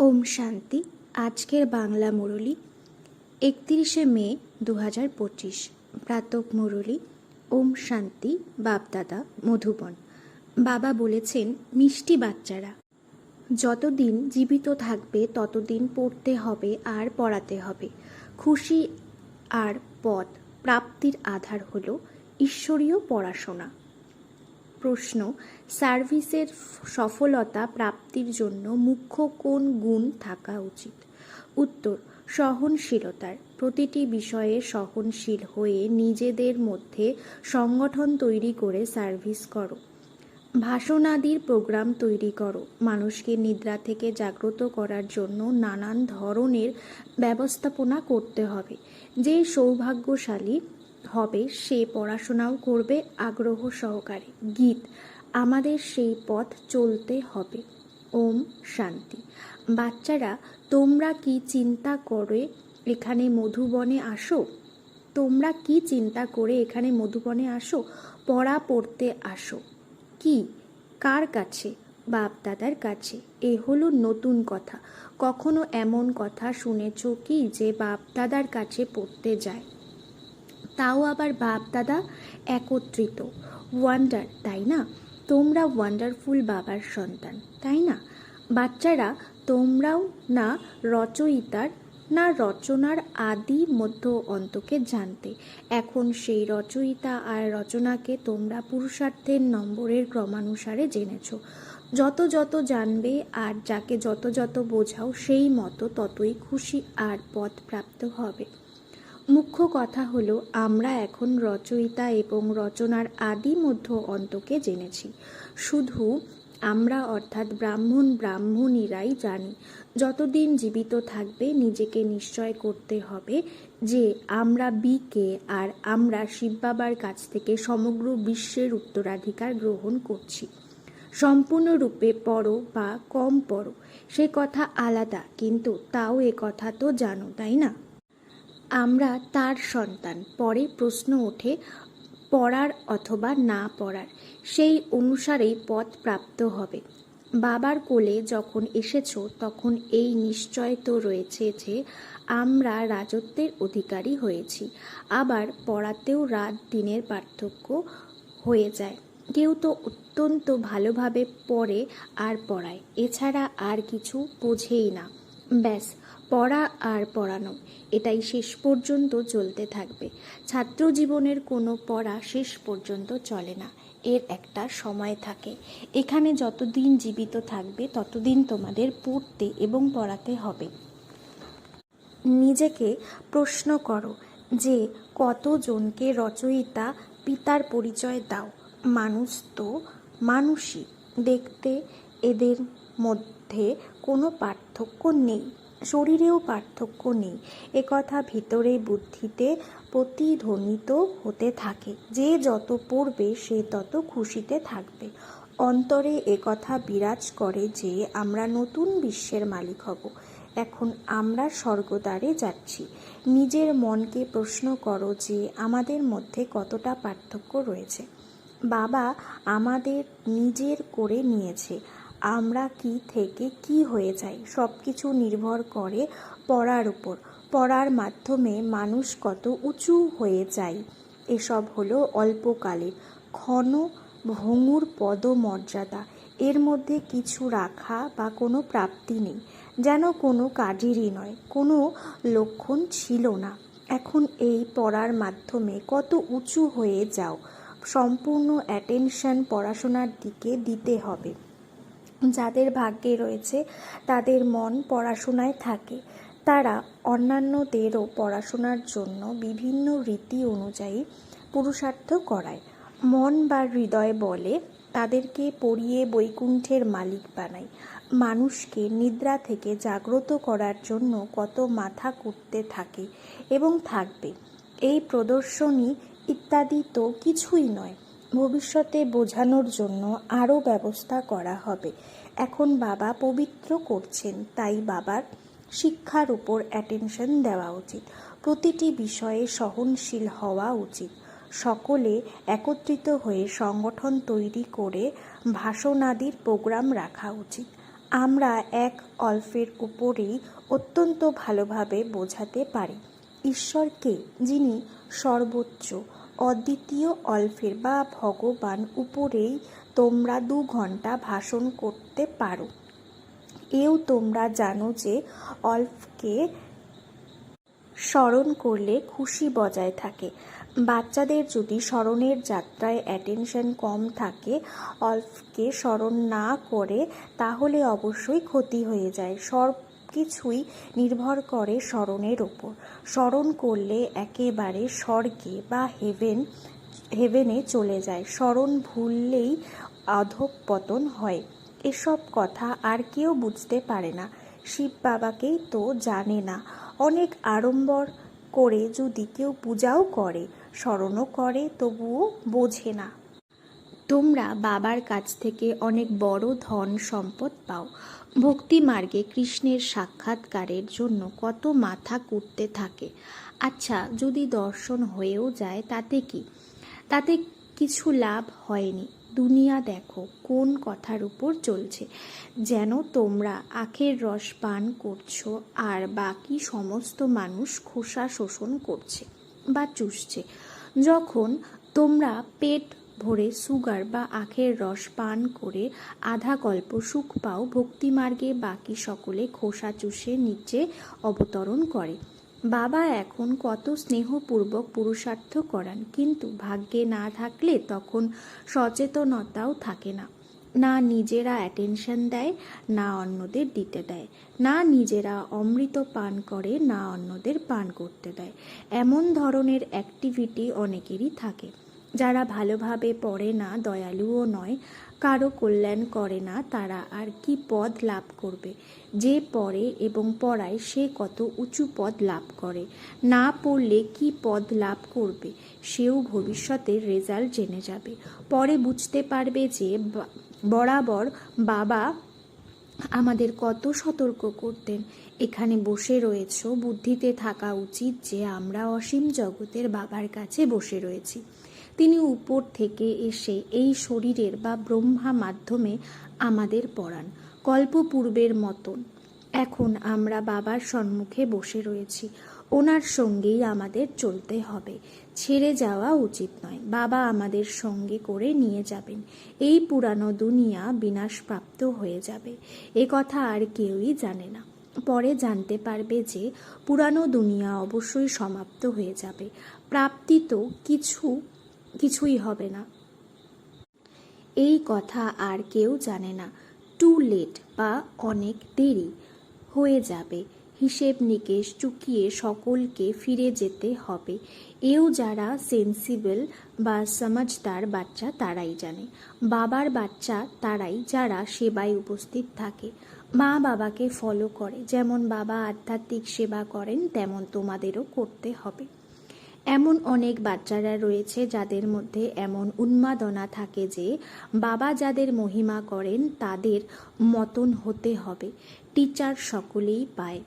ওম শান্তি, আজকের বাংলা মুরলি, একত্রিশে মে দু হাজার পঁচিশ। প্রাতক মুরলি, ওম শান্তি, বাপদাদা, মধুবন। বাবা বলেছেন, মিষ্টি বাচ্চারা। যতদিন জীবিত থাকবে, ততদিন পড়তে হবে আর পড়াতে হবে। খুশি আর পথ, প্রাপ্তির আধার হলো ঈশ্বরীয় পড়াশোনা। প্রশ্ন, সার্ভিসের সফলতা প্রাপ্তির জন্য মুখ্য কোন গুণ থাকা উচিত? উত্তর, সহনশীলতার। প্রতিটি বিষয়ে সহনশীল হয়ে নিজেদের মধ্যে সংগঠন তৈরি করে সার্ভিস করো। ভাষণাদির প্রোগ্রাম তৈরি করো। মানুষকে নিদ্রা থেকে জাগ্রত করার জন্য নানান ধরনের ব্যবস্থাপনা করতে হবে। যে সৌভাগ্যশালী হবে সে পড়াশোনাও করবে আগ্রহ সহকারে। গীত, আমাদের সেই পথ চলতে হবে। ওম শান্তি। বাচ্চারা, তোমরা কি চিন্তা করে এখানে মধুবনে আসো? তোমরা কি চিন্তা করে এখানে মধুবনে আসো? পড়া পড়তে আসো। কি? কার কাছে? বাপ দাদার কাছে। এ হলো নতুন কথা। কখনো এমন কথা শুনেছ কি যে বাপ দাদার কাছে পড়তে যায়? তাও আবার বাপ দাদা একত্রিত। ওয়ান্ডার তাই না? তোমরা ওয়ান্ডারফুল বাবার সন্তান, তাই না? বাচ্চারা, তোমরাও না রচয়িতার, না রচনার আদি মধ্য অন্তকে জানতে। এখন সেই রচয়িতা আর রচনাকে তোমরা পুরুষার্থের নম্বরের ক্রমানুসারে জেনেছ। যত যত জানবে আর যাকে যত যত বোঝাও, সেই মতো ততই খুশি আর পথ প্রাপ্ত হবে। মুখ্য কথা হলো, আমরা এখন রচয়িতা এবং রচনার আদি মধ্য অন্তকে জেনেছি। শুধু আমরা অর্থাৎ ব্রাহ্মণ ব্রাহ্মণীরাই জানি, যতদিন জীবিত থাকবে নিজেকে নিশ্চয় করতে হবে যে আমরা বিকে আর আমরা শিব বাবার কাছ থেকে সমগ্র বিশ্বের উত্তরাধিকার গ্রহণ করছি। সম্পূর্ণরূপে পড়ো বা কম পড়ো, সে কথা আলাদা, কিন্তু তাও এ কথা তো জানো, তাই না? আমরা তার সন্তান, পরে প্রশ্ন ওঠে পড়ার অথবা না পড়ার। সেই অনুসারেই পথ প্রাপ্ত হবে। বাবার কোলে যখন এসেছ, তখন এই নিশ্চয় তো রয়েছে যে, আমরা রাজত্বের অধিকারী হয়েছি। আবার পড়াতেও রাত দিনের পার্থক্য হয়ে যায়। কেউ তো অত্যন্ত ভালোভাবে পড়ে আর পড়ায়। এছাড়া আর কিছু বোঝেই না। ব্যাস পড়া আর পড়ানো, এটাই শেষ পর্যন্ত চলতে থাকবে। ছাত্র জীবনের কোনো পড়া শেষ পর্যন্ত চলে না, এর একটা সময় থাকে। এখানে যতদিন জীবিত থাকবে, ততদিন তোমাদের পড়তে এবং পড়াতে হবে। নিজেকে প্রশ্ন করো যে, কতজনকে রচয়িতা পিতার পরিচয় দাও? মানুষ তো মানুষই। দেখতে এদের মধ্যে কোনো পার্থক্য নেই। শরীরেও পার্থক্য নেই। একথা ভিতরে বুদ্ধিতে প্রতিধ্বনিত হতে থাকে। যে যত পড়বে, সে তত খুশিতে থাকবে। অন্তরে একথা বিরাজ করে যে, আমরা নতুন বিশ্বের মালিক হব। এখন আমরা স্বর্গদ্বারে যাচ্ছি। নিজের মনকে প্রশ্ন করো যে, আমাদের মধ্যে কতটা পার্থক্য রয়েছে? বাবা আমাদের নিজের করে নিয়েছে। আমরা কি থেকে কি হয়ে যাই সব কিছু নির্ভর করে পড়ার উপর। পড়ার মাধ্যমে মানুষ কত উঁচু হয়ে যায় এসব হলো অল্পকালের ক্ষণ ভঙ্গুর পদমর্যাদা। এর মধ্যে কিছু রাখা বা কোনো প্রাপ্তি নেই, যেন কোনো কাজেরই নয়, কোনো লক্ষণ ছিল না। এখন এই পড়ার মাধ্যমে কত উঁচু হয়ে যাও, সম্পূর্ণ অ্যাটেনশন পড়াশোনার দিকে দিতে হবে। যাদের ভাগ্যে রয়েছে, তাদের মন পড়াশোনায় থাকে। তারা অন্যান্যদেরও পড়াশোনার জন্য বিভিন্ন রীতি অনুযায়ী পুরুষার্থ করায়। মন বা হৃদয় বলে তাদেরকে পড়িয়ে বৈকুণ্ঠের মালিক বানায়। মানুষকে নিদ্রা থেকে জাগ্রত করার জন্য কত মাথা কুটতে থাকে এবং থাকবে। এই প্রদর্শনী ইত্যাদি তো কিছুই নয়। ভবিষ্যতে বোঝানোর জন্য আরও ব্যবস্থা করা হবে। এখন বাবা পবিত্র করছেন, তাই বাবার শিক্ষার উপর অ্যাটেনশন দেওয়া উচিত। প্রতিটি বিষয়ে সহনশীল হওয়া উচিত। সকলে একত্রিত হয়ে সংগঠন তৈরি করে ভাষণাদির প্রোগ্রাম রাখা উচিত। আমরা এক অল্পের উপরেই অত্যন্ত ভালোভাবে বোঝাতে পারি। ঈশ্বরকে যিনি সর্বোচ্চ। অদ্বিতীয় অল্পের বা ভগবান উপরেই তোমরা দু ঘণ্টা ভাষণ করতে পারো। এও তোমরা জানো যে অল্পকে স্মরণ করলে খুশি বজায় থাকে। বাচ্চাদের যদি স্মরণের যাত্রায় অ্যাটেনশন কম থাকে, অল্পকে স্মরণ না করে, তাহলে অবশ্যই ক্ষতি হয়ে যায়। সব কিছুই নির্ভর করে স্মরণের ওপর। স্মরণ করলে একেবারে স্বর্গে বা হেভেন, হেভেনে চলে যায়। স্মরণ ভুললেই অধঃপতন হয়। এসব কথা আর কেউ বুঝতে পারে না। শিব বাবাকেই তো জানে না। অনেক আড়ম্বর করে যদি কেউ পূজাও করে, স্মরণও করে, তবুও বোঝে না। তোমরা বাবার কাছ থেকে অনেক বড় ধন সম্পদ পাও। ভক্তি মার্গে কৃষ্ণের সাক্ষাৎকারের জন্য কত মাথা কুটতে থাকে। আচ্ছা যদি দর্শন হয়েও যায়, তাতে কি? তাতে কিছু লাভ হয়নি। দুনিয়া দেখো, কোন কথার উপর চলছে? যেন তোমরা আখের রস পান করছ, আর বাকি সমস্ত মানুষ খোসা শোষণ করছে বা চুষছে। যখন তোমরা পেট ভরে সুগার বা আখের রস পান করে আধা কল্প সুখ পাও ভক্তিমার্গে বাকি সকলে খোসা চুষে নিচে অবতরণ করে। বাবা এখন কত স্নেহপূর্বক পুরুষার্থ করান, কিন্তু ভাগ্যে না থাকলে তখন সচেতনতাও থাকে না। না নিজেরা অ্যাটেনশন দেয়, না অন্যদের দিতে দেয়। না নিজেরা অমৃত পান করে, না অন্যদের পান করতে দেয়। এমন ধরনের অ্যাক্টিভিটি অনেকেরই থাকে। যারা ভালোভাবে পড়ে না, দয়ালুও নয়, কারও কল্যাণ করে না, তারা আর কি পদ লাভ করবে? যে পড়ে এবং পড়ায় সে কত উঁচু পদ লাভ করে? না পড়লে কি পদ লাভ করবে? সেও ভবিষ্যতের রেজাল্ট জেনে যাবে। পরে বুঝতে পারবে যে বরাবর বাবা আমাদের কত সতর্ক করতেন। এখানে বসে রয়েছ, বুদ্ধিতে থাকা উচিত যে আমরা অসীম জগতের বাবার কাছে বসে রয়েছি। তিনি উপর থেকে এসে এই শরীরের বা ব্রহ্মা মাধ্যমে আমাদের পড়ান, কল্পপূর্বের মতন। এখন আমরা বাবার সম্মুখে বসে রয়েছি। ওনার সঙ্গেই আমাদের চলতে হবে। ছেড়ে যাওয়া উচিত নয়। বাবা আমাদের সঙ্গে করে নিয়ে যাবেন। এই পুরানো দুনিয়া বিনাশপ্রাপ্ত হয়ে যাবে। এ কথা আর কেউই জানে না। পরে জানতে পারবে যে, পুরানো দুনিয়া অবশ্যই সমাপ্ত হয়ে যাবে। প্রাপ্তি তো কিছু কিছুই হবে না। এই কথা আর কেউ জানে না। টু লেট বা অনেক দেরি হয়ে যাবে। হিসেব নিকেশ চুকিয়ে সকলকে ফিরে যেতে হবে। এও যারা সেন্সিবল বা সমাজদার বাচ্চা তারাই জানে। বাবার বাচ্চা তারাই যারা সেবায় উপস্থিত থাকে। মা বাবাকে ফলো করে। যেমন বাবা আধ্যাত্মিক সেবা করেন, তেমন তোমাদেরও করতে হবে। এমন অনেক বাচ্চারা রয়েছে যাদের মধ্যে এমন উন্মাদনা থাকে যে বাবা যাদের মহিমা করেন তাদের মতন হতে হবে। টিচার সকলেই পায়।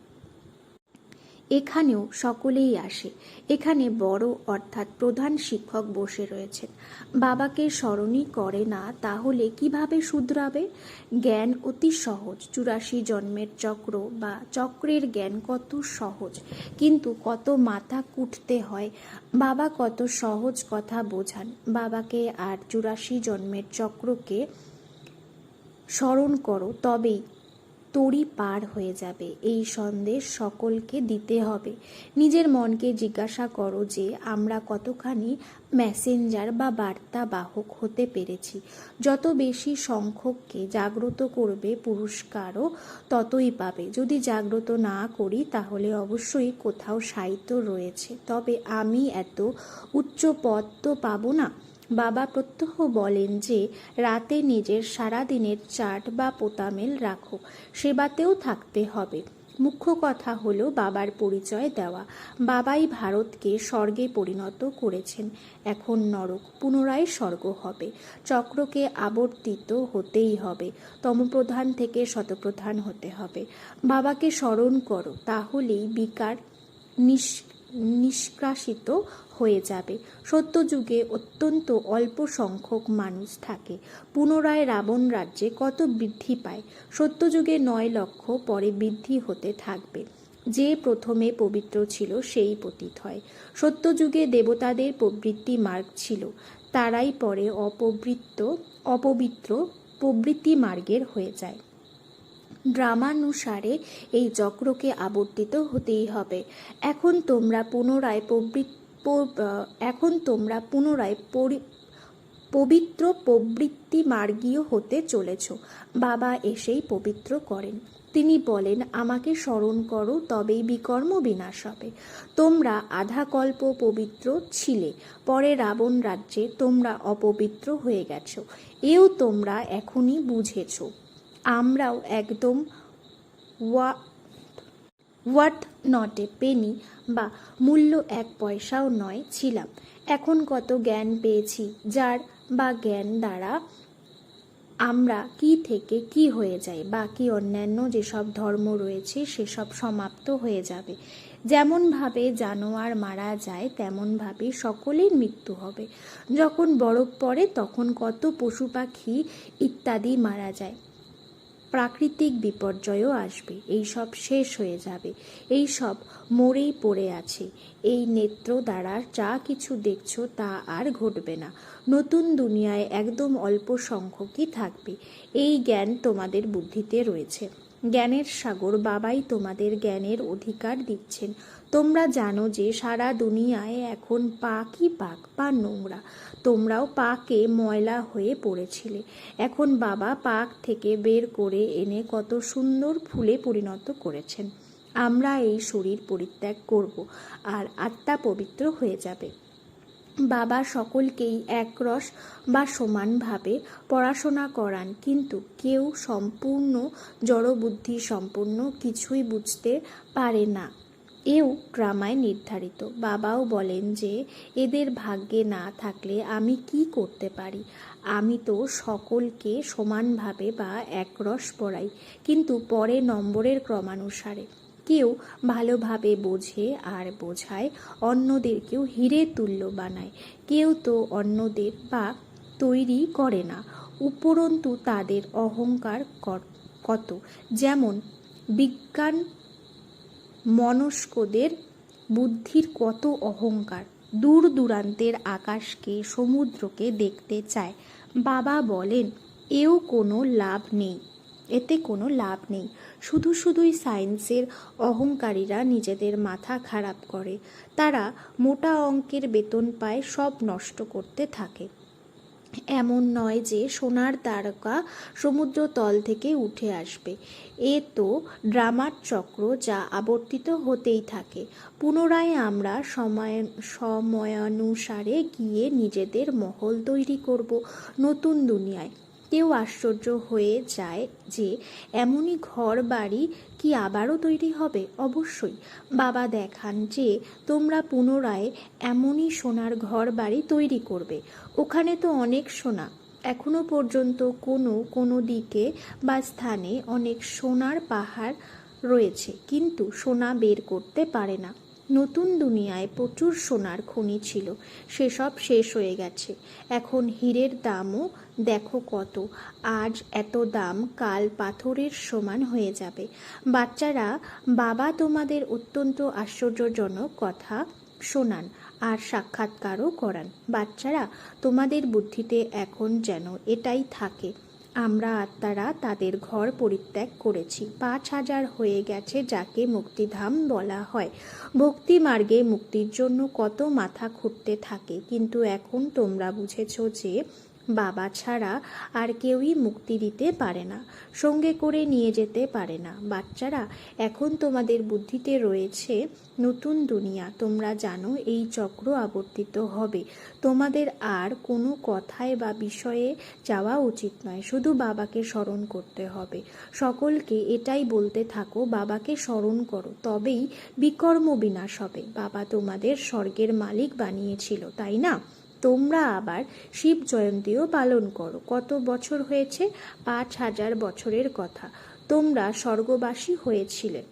এখানেও সকলেই আসে। এখানে বড়, অর্থাৎ প্রধান শিক্ষক বসে রয়েছেন। বাবাকে স্মরণই করে না, তাহলে কীভাবে শুধরাবে? জ্ঞান অতি সহজ। চুরাশি জন্মের চক্র বা চক্রের জ্ঞান কত সহজ? কিন্তু কত মাথা কুটতে হয়? বাবা কত সহজ কথা বোঝান। বাবাকে আর চুরাশি জন্মের চক্রকে স্মরণ করো, তবেই তরি পার হয়ে যাবে। এই সন্দেশ সকলকে দিতে হবে। নিজের মনকে জিজ্ঞাসা করো যে, আমরা কতখানি মেসেঞ্জার বা বার্তা বাহক হতে পেরেছি। যত বেশি সংখ্যককে জাগ্রত করবে পুরস্কারও ততই পাবে। যদি জাগ্রত না করি, তাহলে অবশ্যই কোথাও সাহিত্য রয়েছে। তবে আমি এত উচ্চ পদ তো পাবো না। বাবা প্রত্যহ বলেন যে, রাতে নিজের সারাদিনের চাট বা পোতামেল রাখো, সেবাতেও থাকতে হবে। মুখ্য কথা হলো বাবার পরিচয় দেওয়া। বাবাই ভারতকে স্বর্গে পরিণত করেছেন। এখন নরক পুনরায় স্বর্গ হবে। চক্রকে আবর্তিত হতেই হবে। তমপ্রধান থেকে শতপ্রধান হতে হবে। বাবাকে স্মরণ করো, তাহলেই বিকার নিষ্কাশিত হয়ে যাবে। সত্যযুগে অত্যন্ত অল্প সংখ্যক মানুষ থাকে। পুনরায় রাবণ রাজ্যে কত বৃদ্ধি পায়? সত্যযুগে নয় লক্ষ পরে বৃদ্ধি হতে থাকবে। যে প্রথমে পবিত্র ছিল সেই পতিত হয়। সত্যযুগে দেবতাদের প্রবৃত্তি মার্গ ছিল। তারাই পরে অপবৃত্ত অপবিত্র প্রবৃত্তি মার্গের হয়ে যায়। ড্রামানুসারে এই চক্রকে আবর্তিত হতেই হবে। এখন তোমরা পুনরায় প্রবৃত প- আহ, এখন তোমরা পুনরায় পবিত্র প্রবৃত্তি মার্গীয় হতে চলেছ। বাবা এসেই পবিত্র করেন। তিনি বলেন, আমাকে স্মরণ করো, তবেই বিকর্ম বিনাশ হবে। তোমরা আধাকল্প পবিত্র ছিলে, পরে রাবণ রাজ্যে তোমরা অপবিত্র হয়ে গেছ। এও তোমরা এখনই বুঝেছ। আমরাও একদম ওয়া হোয়াট নট এ পেনি বা মূল্য এক পয়সাও নয় ছিলাম। এখন কত জ্ঞান পেয়েছি, যার বা জ্ঞান দ্বারা আমরা কি থেকে কি হয়ে যাই বাকি অন্যান্য যেসব ধর্ম রয়েছে সেসব সমাপ্ত হয়ে যাবে। যেমনভাবে জানোয়ার মারা যায় তেমনভাবে সকলের মৃত্যু হবে। যখন বরফ পড়ে, তখন কত পশু পাখি ইত্যাদি মারা যায়। প্রাকৃতিক বিপর্যয়ও আসবে। এই সব শেষ হয়ে যাবে। এই সব মরেই পড়ে আছে। এই নেত্র দ্বারা যা কিছু দেখছ তা আর ঘটবে না। নতুন দুনিয়ায় একদম অল্প সংখ্যকই থাকবে। এই জ্ঞান তোমাদের বুদ্ধিতে রয়েছে। জ্ঞানের সাগর বাবাই তোমাদের জ্ঞানের অধিকার দিচ্ছেন। তোমরা জানো যে সারা দুনিয়ায় এখন পাকই পাক বা নোংরা। তোমরাও পাকে ময়লা হয়ে পড়েছিলে। এখন বাবা পাক থেকে বের করে এনে কত সুন্দর ফুলে পরিণত করেছেন। আমরা এই শরীর পরিত্যাগ করব আর আত্মা পবিত্র হয়ে যাবে। বাবা সকলকেই একরস বা সমানভাবে পড়াশোনা করান, কিন্তু কেউ সম্পূর্ণ জড়বুদ্ধি সম্পূর্ণ কিছুই বুঝতে পারে না। এও ড্রামায় নির্ধারিত। বাবাও বলেন যে, এদের ভাগ্যে না থাকলে আমি কি করতে পারি? আমি তো সকলকে সমানভাবে বা একরস পড়াই কিন্তু পরে নম্বরের ক্রমানুসারে। কেউ ভালোভাবে বোঝে আর বোঝায়, অন্যদেরকেও হিরে তুল্য বানায়। কেউ তো অন্যদের বা তৈরি করে না, উপরন্তু তাদের অহংকার কত। যেমন বিজ্ঞান মনস্কদের বুদ্ধির কত অহংকার। দূর দূরান্তের আকাশকে সমুদ্রকে দেখতে চায়। বাবা বলেন, এও কোনো লাভ নেই। এতে কোনো লাভ নেই। শুধু শুধুই সায়েন্সের অহংকারীরা নিজেদের মাথা খারাপ করে। তারা মোটা অঙ্কের বেতন পায় সব নষ্ট করতে থাকে। এমন নয় যে সোনার তারকা সমুদ্র তল থেকে উঠে আসবে। এ তো ড্রামার চক্র যা আবর্তিত হতেই থাকে। পুনরায় আমরা সময়, সময়ানুসারে গিয়ে নিজেদের মহল তৈরি করব নতুন দুনিয়ায়। কেউ আশ্চর্য হয়ে যায় যে, এমনই ঘর বাড়ি কি আবারও তৈরি হবে? অবশ্যই। বাবা দেখান যে, তোমরা পুনরায় এমনই সোনার ঘর বাড়ি তৈরি করবে। ওখানে তো অনেক সোনা। এখনও পর্যন্ত কোনো কোনো দিকে বা স্থানে অনেক সোনার পাহাড় রয়েছে, কিন্তু সোনা বের করতে পারে না। নতুন দুনিয়ায় প্রচুর সোনার খনি ছিল। সেসব শেষ হয়ে গেছে। এখন হীরের দামও দেখো কত। আজ এত দাম কাল পাথরের সমান হয়ে যাবে। বাচ্চারা, বাবা তোমাদের অত্যন্ত আশ্চর্যজনক কথা শোনান আর সাক্ষাৎকারও করান। বাচ্চারা, তোমাদের বুদ্ধিতে এখন যেন এটাই থাকে। আমরা আত্মারা তাদের ঘর পরিত্যাগ করেছি। পাঁচ হাজার হয়ে গেছে যাকে মুক্তিধাম বলা হয়। ভক্তি মার্গে মুক্তির জন্য কত মাথা খুঁটতে থাকে, কিন্তু এখন তোমরা বুঝেছ যে বাবা ছাড়া আর কেউই মুক্তি দিতে পারে না, সঙ্গে করে নিয়ে যেতে পারে না। বাচ্চারা, এখন তোমাদের বুদ্ধিতে রয়েছে নতুন দুনিয়া। তোমরা জানো এই চক্র আবর্তিত হবে। তোমাদের আর কোনো কথায় বা বিষয়ে যাওয়া উচিত নয়। শুধু বাবাকে স্মরণ করতে হবে। সকলকে এটাই বলতে থাকো, বাবাকে স্মরণ করো। তবেই বিকর্ম বিনাশ হবে। বাবা তোমাদের স্বর্গের মালিক বানিয়েছিল, তাই না? তোমরা আবার শিব জয়ন্তীও পালন করো। কত বছর হয়েছে? পাঁচ হাজার বছরের কথা। তোমরা স্বর্গবাসী হয়েছিলে।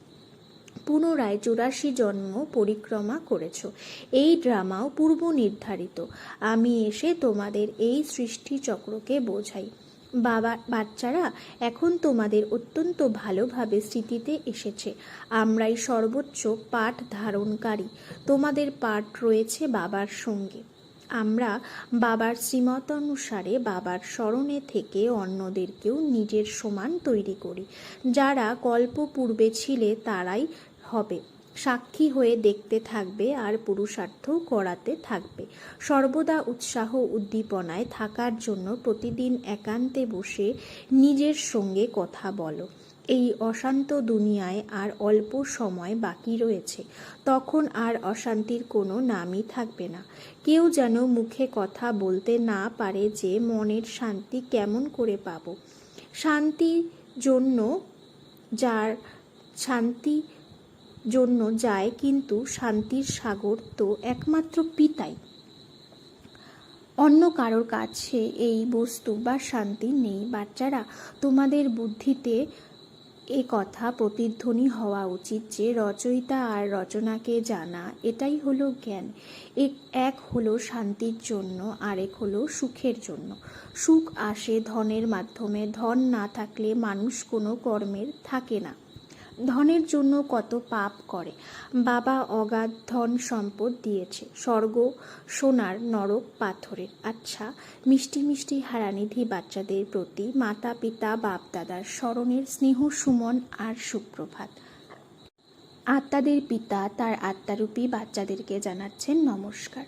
পুনরায় চুরাশি জন্ম পরিক্রমা করেছ। এই ড্রামাও পূর্ব নির্ধারিত। আমি এসে তোমাদের এই সৃষ্টিচক্রকে বোঝাই। বাবা, বাচ্চারা এখন তোমাদের অত্যন্ত ভালোভাবে স্মৃতিতে এসেছে। আমরাই সর্বোচ্চ পাঠ ধারণকারী। তোমাদের পাঠ রয়েছে বাবার সঙ্গে। আমরা বাবার শ্রীমতানুসারে বাবার স্মরণে থেকে অন্যদেরকেও নিজের সমান তৈরি করি। যারা কল্প পূর্বে ছিলে তারাই হবে। সাক্ষী হয়ে দেখতে থাকবে আর পুরুষার্থ করাতে থাকবে। সর্বদা উৎসাহ উদ্দীপনায় থাকার জন্য প্রতিদিন একান্তে বসে নিজের সঙ্গে কথা বলো। এই অশান্ত দুনিয়ায় আর অল্প সময় বাকি রয়েছে, তখন আর অশান্তির কোনো নামই থাকবে না। কেউ যেন মুখে কথা বলতে না পারে যে মনের শান্তি কেমন করে পাবো। শান্তির জন্য যার, শান্তি জন্য যায় কিন্তু শান্তির সাগর তো একমাত্র পিতাই। অন্য কারোর কাছে এই বস্তু বা শান্তি নেই। বাচ্চারা, তোমাদের বুদ্ধিতে এ কথা প্রতিধ্বনি হওয়া উচিত যে রচয়িতা আর রচনাকে জানা, এটাই হলো জ্ঞান। এক হলো শান্তির জন্য, আরেক হলো সুখের জন্য। সুখ আসে ধনের মাধ্যমে, ধন না থাকলে মানুষ কোনো কর্মের থাকে না। ধনের জন্য কত পাপ করে। বাবা অগাধ ধন সম্পদ দিয়েছে। স্বর্গ, সোনার নরক, পাথরের। আচ্ছা মিষ্টি মিষ্টি হারানিধি বাচ্চাদের প্রতি মাতা, পিতা, বাপ, দাদার স্মরণের স্নেহ, সুমন আর সুপ্রভাত। আত্মাদের পিতা, তার আত্মারূপী বাচ্চাদেরকে জানাচ্ছেন নমস্কার।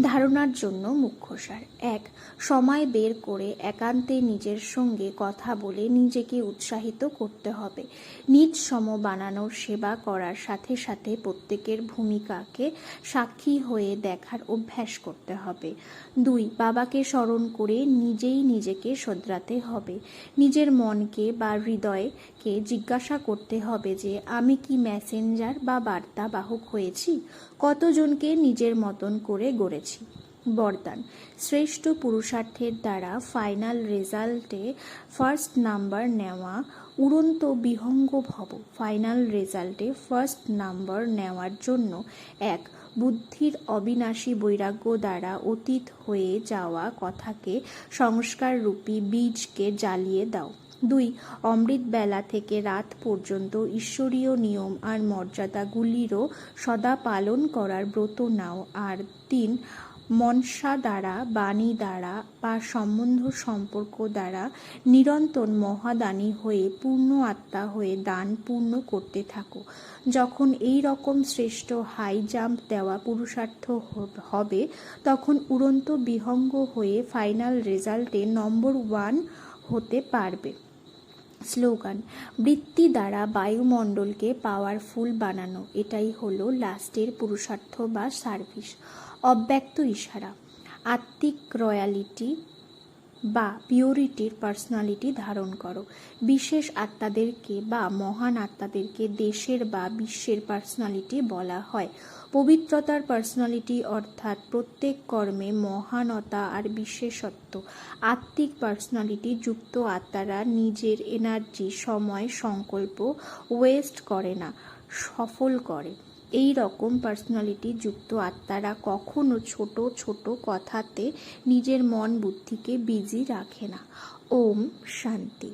ধারণার জন্য মুখ্যসার এক, সময় বের করে একান্তে নিজের সঙ্গে কথা বলে নিজেকে উৎসাহিত করতে হবে। নিজ সম বানানোর সেবা করার সাথে সাথে প্রত্যেকের ভূমিকাকে সাক্ষী হয়ে দেখার অভ্যাস করতে হবে। দুই, বাবাকে স্মরণ করে নিজেই নিজেকে শোধরাতে হবে। নিজের মনকে বা হৃদয়কে জিজ্ঞাসা করতে হবে যে, আমি কি মেসেঞ্জার বা বার্তা বাহক হয়েছি? কতজনকে নিজের মতন করে গড়েছি বরদান। শ্রেষ্ঠ পুরুষার্থের দ্বারা ফাইনাল রেজাল্টে ফার্স্ট নাম্বার নেওয়া উড়ন্ত বিহঙ্গ ভব ফাইনাল রেজাল্টে ফার্স্ট নাম্বার নেওয়ার জন্য এক বুদ্ধির অবিনাশী বৈরাগ্য দ্বারা অতীত হয়ে যাওয়া কথাকে সংস্কাররূপী বীজকে জ্বালিয়ে দাও। দুই, অমৃত বেলা থেকে রাত পর্যন্ত ঈশ্বরীয় নিয়ম আর মর্যাদাগুলিরও সদা পালন করার ব্রত নাও। আর তিন, মনসা দ্বারা, বাণী দ্বারা বা সম্বন্ধ সম্পর্ক দ্বারা নিরন্তর মহাদানী হয়ে পূর্ণ আত্মা হয়ে দান পূর্ণ করতে থাকো। যখন এই রকম শ্রেষ্ঠ হাই জাম্প দেওয়া পুরুষার্থ হবে তখন উড়ন্ত বিহঙ্গ হয়ে ফাইনাল রেজাল্টে নম্বর ওয়ান হতে পারবে। স্লোগান, বৃত্তি দ্বারা বায়ুমণ্ডলকে পাওয়ারফুল বানানো। এটাই হলো লাস্টের পুরুষার্থ বা সার্ভিস অব্যক্ত ইশারা। আত্মিক রয়্যালিটি বা পিওরিটির পার্সোনালিটি ধারণ করো। বিশেষ আত্মাদেরকে বা মহান আত্মাদেরকে দেশের বা বিশ্বের পার্সোনালিটি বলা হয়। পবিত্রতার পার্সোনালিটি অর্থাৎ প্রত্যেক কর্মে মহানতা আর বিশেষত্ব। আত্মিক পার্সোনালিটি যুক্ত আত্মারা নিজের এনার্জি সময়, সংকল্প ওয়েস্ট করে না, সফল করে। এই রকম পার্সোনালিটি যুক্ত আত্মারা কখনো ছোট ছোট কথাতে নিজের মন বুদ্ধিকে বিজি রাখে না। ওম শান্তি।